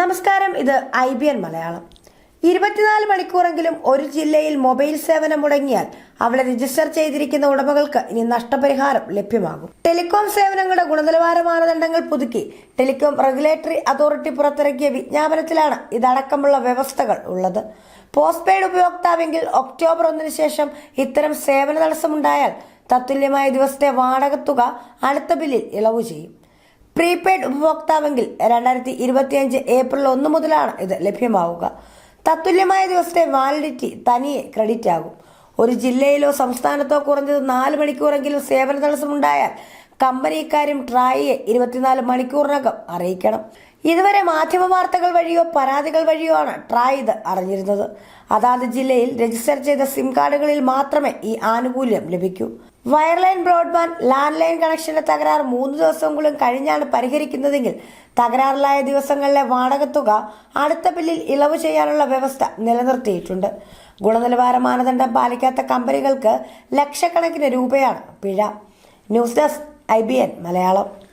നമസ്കാരം ഇത് I B N Malayalam. ഇരുപത്തിനാല് മണിക്കൂറെങ്കിലും ഒരു ജില്ലയിൽ മൊബൈൽ സേവനം മുടങ്ങിയാൽ അവിടെ രജിസ്റ്റർ ചെയ്തിരിക്കുന്ന ഉടമകൾക്ക് ഇനി നഷ്ടപരിഹാരം ലഭ്യമാകും. ടെലികോം സേവനങ്ങളുടെ ഗുണനിലവാര മാനദണ്ഡങ്ങൾ പുതുക്കി ടെലികോം റെഗുലേറ്ററി അതോറിറ്റി പുറത്തിറക്കിയ വിജ്ഞാപനത്തിലാണ് ഇതടക്കമുള്ള വ്യവസ്ഥകൾ ഉള്ളത്. പോസ്റ്റ് പെയ്ഡ് ഉപയോക്താവെങ്കിൽ ഒക്ടോബർ ഒന്നിന് ശേഷം ഇത്തരം സേവന തടസ്സമുണ്ടായാൽ തത്തുല്യമായ ദിവസത്തെ വാടക തുക അടുത്ത ബില്ലിൽ ഇളവ് ചെയ്യും. പ്രീപെയ്ഡ് ഉപഭോക്താവെങ്കിൽ രണ്ടായിരത്തി ഇരുപത്തിയഞ്ച് ഏപ്രിൽ ഒന്ന് മുതലാണ് ഇത് ലഭ്യമാവുക. തത്തുല്യമായ ദിവസത്തെ വാലിഡിറ്റി തനിയെ ക്രെഡിറ്റ് ആകും. ഒരു ജില്ലയിലോ സംസ്ഥാനത്തോ കുറഞ്ഞത് നാല് മണിക്കൂറെങ്കിലും സേവന തടസ്സമുണ്ടായാൽ കമ്പനി ഇക്കാര്യം ട്രായിയെ ഇരുപത്തിനാല് മണിക്കൂറിനകം അറിയിക്കണം. ഇതുവരെ മാധ്യമ വാർത്തകൾ വഴിയോ പരാതികൾ വഴിയോ ആണ് ട്രായ് ഇത് അറിഞ്ഞിരുന്നത്. അതാത് ജില്ലയിൽ രജിസ്റ്റർ ചെയ്ത സിം കാർഡുകളിൽ മാത്രമേ ഈ ആനുകൂല്യം ലഭിക്കൂ. വയർലൈൻ ബ്രോഡ്ബാൻഡ് ലാൻഡ് ലൈൻ കണക്ഷന്റെ തകരാർ മൂന്ന് ദിവസങ്ങളും കഴിഞ്ഞാണ് പരിഹരിക്കുന്നതെങ്കിൽ തകരാറിലായ ദിവസങ്ങളിലെ വാടകത്തുക അടുത്ത ബില്ലിൽ ഇളവ് ചെയ്യാനുള്ള വ്യവസ്ഥ നിലനിർത്തിയിട്ടുണ്ട്. ഗുണനിലവാര മാനദണ്ഡം പാലിക്കാത്ത കമ്പനികൾക്ക് ലക്ഷക്കണക്കിന് രൂപയാണ് പിഴ. News desk I Malayalam.